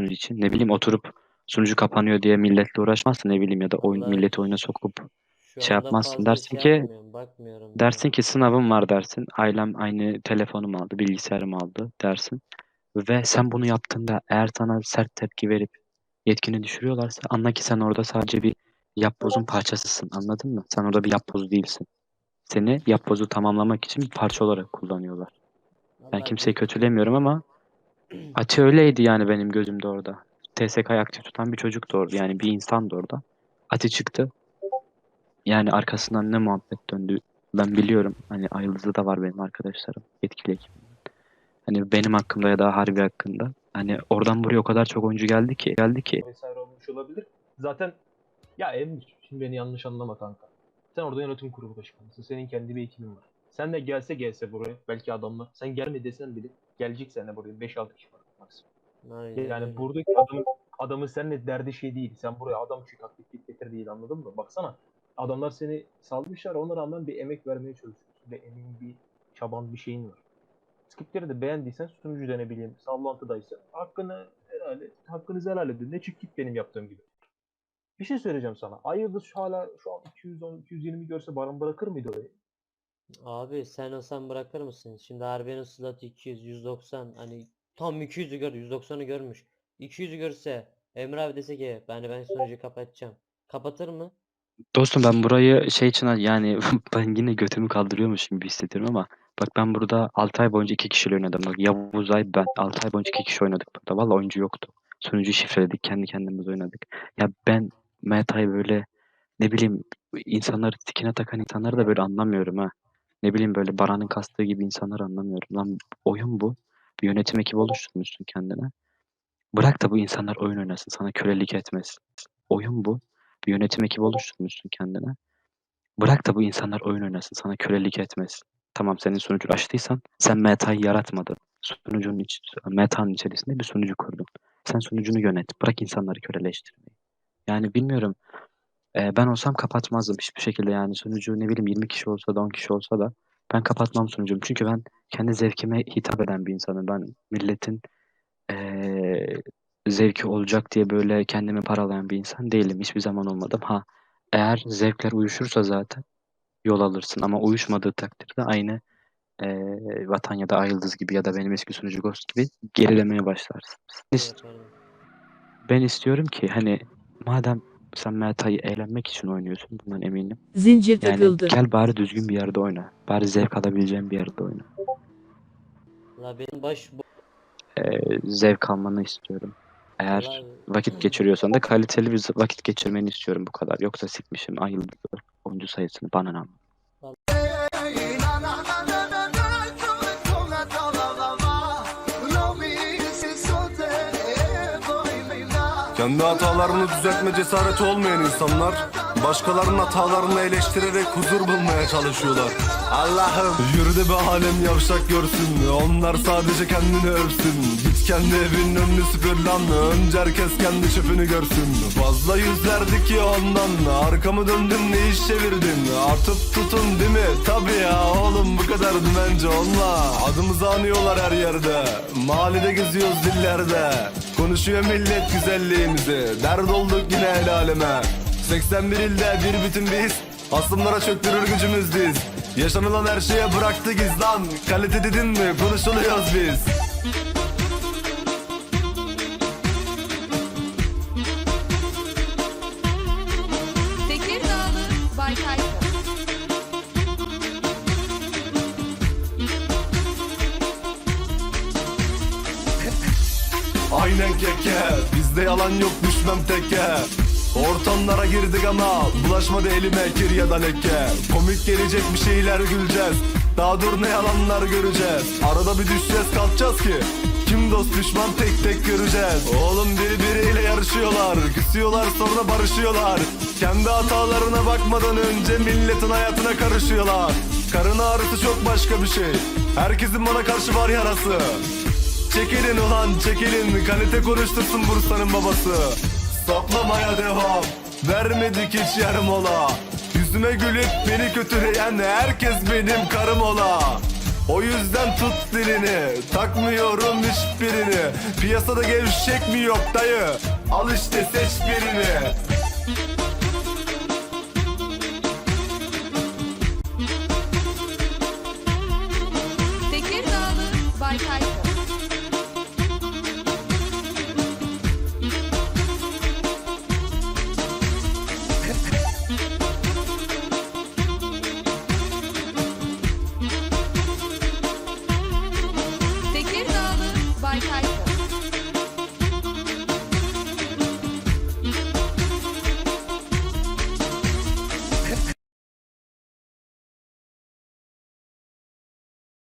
sunucu için. Ne bileyim oturup sunucu kapanıyor diye milletle uğraşmazsın ne bileyim ya da oyun Vallahi milleti oyuna sokup Şu şey anda yapmazsın, fazla dersin şey ki- yapmıyorum, bakmıyorum. dersin ki sınavım var dersin. Ailem aynı telefonumu aldı, bilgisayarımı aldı dersin. Ve sen bunu yaptığında eğer sana sert tepki verip yetkini düşürüyorlarsa anla ki sen orada sadece bir yapbozun parçasısın. Anladın mı? Sen orada bir yapboz değilsin. Seni yapbozu tamamlamak için bir parça olarak kullanıyorlar. Ben Vallahi kimseyi kötülemiyorum ama Ati öyleydi yani benim gözümde orada. TSK'yı aktif tutan bir çocuk da orada. Yani bir insan da orada. Ati çıktı. Yani arkasından ne muhabbet döndü ben biliyorum. Hani Ayıldız'da da var benim arkadaşlarım. Etkili ekibimden. Hani benim hakkımda ya da Harbi hakkında. Hani oradan buraya o kadar çok oyuncu geldi ki. Geldi ki. vesaire olmuş olabilir. Zaten ya Emir şimdi beni yanlış anlama kanka. Sen orada yönetim kurulu başkanısın. Senin kendi bir ekibin var. Sen de gelse gelse buraya belki adamlar. Sen gelme desen bile gelecek seninle buraya 5-6 kişi var maksimum. Aynen Yani buradaki adamın, adamın seninle derdi şey değil. Sen buraya adam şu taklit getir değil anladın mı? Baksana adamlar seni salmışlar ona rağmen bir emek vermeye çalışıyorsun. Bir emeğin bir çaban bir şeyin var. Skriptleri de beğendiysen sunucu denebileyim. Sallantıdaysa hakkını helal et. Hakkınızı helal edin. Ne çık git benim yaptığım gibi. Bir şey söyleyeceğim sana. Ay Yıldız şu hala şu an 210 220 görse Baran bırakır mıydı orayı? Abi sen olsan bırakır mısın? Şimdi Harbiye'nin slot 200, 190 hani tam 200'ü gör, 190'ı görmüş. 200'ü görse Emre abi dese ki ben ben sunucuyu kapatacağım. Kapatır mı? Dostum ben burayı şey için yani ben yine götümü kaldırıyormuşum gibi hissediyorum ama bak ben burada 6 ay boyunca iki kişiyle oynadım. Bak Yavuz Ay ben 6 ay boyunca iki kişi oynadık burada. Valla oyuncu yoktu. Sunucu şifreledik. Kendi kendimiz oynadık. Ya ben Meta'yı böyle ne bileyim insanları tikine takan insanları da böyle anlamıyorum ha. Ne bileyim böyle Baran'ın kastığı gibi insanları anlamıyorum. Lan oyun bu. Bir yönetim ekibi oluşturmuşsun kendine. Bırak da bu insanlar oyun oynasın. Sana kölelik etmesin. Oyun bu. Bir yönetim ekibi oluşturmuşsun kendine. Bırak da bu insanlar oyun oynasın. Sana kölelik etmesin. Tamam senin sunucu açtıysan sen metayı yaratmadın. Sunucunun iç, metanın içerisinde bir sunucu kurdun. Sen sunucunu yönet. Bırak insanları köleleştirmeyi. Yani bilmiyorum. Ee, ben olsam kapatmazdım hiçbir şekilde yani sunucu ne bileyim 20 kişi olsa da 10 kişi olsa da ben kapatmam sunucumu. Çünkü ben kendi zevkime hitap eden bir insanım. Ben milletin ee, zevki olacak diye böyle kendimi paralayan bir insan değilim. Hiçbir zaman olmadım. Ha eğer zevkler uyuşursa zaten yol alırsın ama uyuşmadığı takdirde aynı ee, Vatan ya da Ay Yıldız gibi ya da benim eski sunucu Ghost gibi gerilemeye başlarsın. Biz- Evet, aynen. ben istiyorum ki hani madem sen metayı eğlenmek için oynuyorsun bundan eminim. Zincir Yani takıldı. gel bari düzgün bir yerde oyna. Bari zevk alabileceğin bir yerde oyna. La benim baş bu Ee, zevk almanı istiyorum. Eğer Vallahi- vakit geçiriyorsan da kaliteli bir vakit geçirmeni istiyorum bu kadar. Yoksa sikmişim ay yıldızı oyuncu sayısını bana ne Kendi hatalarını düzeltme cesareti olmayan insanlar Başkalarının hatalarını eleştirerek huzur bulmaya çalışıyorlar. Allah'ım. Yürü de bir alem yavşak görsün. Onlar sadece kendini övsün. Git kendi evinin önünü süpür lan Önce herkes kendi çöpünü görsün. Fazla yüz verdik ya ondan. Arkamı döndüm ne iş çevirdin? Atıp tutun değil mi? Tabi ya oğlum bu kadar bence onunla. Adımızı anıyorlar her yerde. Mahallede geziyoruz dillerde. Konuşuyor millet güzelliğimizi. Dert olduk yine el aleme 81 ilde bir bütün biz. Aslımlara çöktürür gücümüz diz Yaşanılan her şeye bıraktı gizlan Kalite dedin mi? Konuşuluyoruz biz. Tekirdağlı Baykayka. Aynen keke. Bizde yalan yok düşmem teke Ortamlara girdik ama Bulaşmadı elime kir ya da leke. Komik gelecek bir şeyler güleceğiz. Daha dur ne yalanlar göreceğiz. Arada bir düşeceğiz kalkacağız ki. Kim dost düşman tek tek göreceğiz. Oğlum birbiriyle yarışıyorlar. Küsüyorlar sonra barışıyorlar. Kendi hatalarına bakmadan önce milletin hayatına karışıyorlar. Karın ağrısı çok başka bir şey. Herkesin bana karşı var yarası. Çekilin ulan çekilin. Kalite konuştursun Bursa'nın babası Saplamaya devam. Vermedik hiç yarım ola. Yüzüme gülüp beni kötüleyen Herkes benim karım ola. O yüzden tut dilini Takmıyorum hiçbirini. Piyasada gevşek mi yok dayı? Al işte seç birini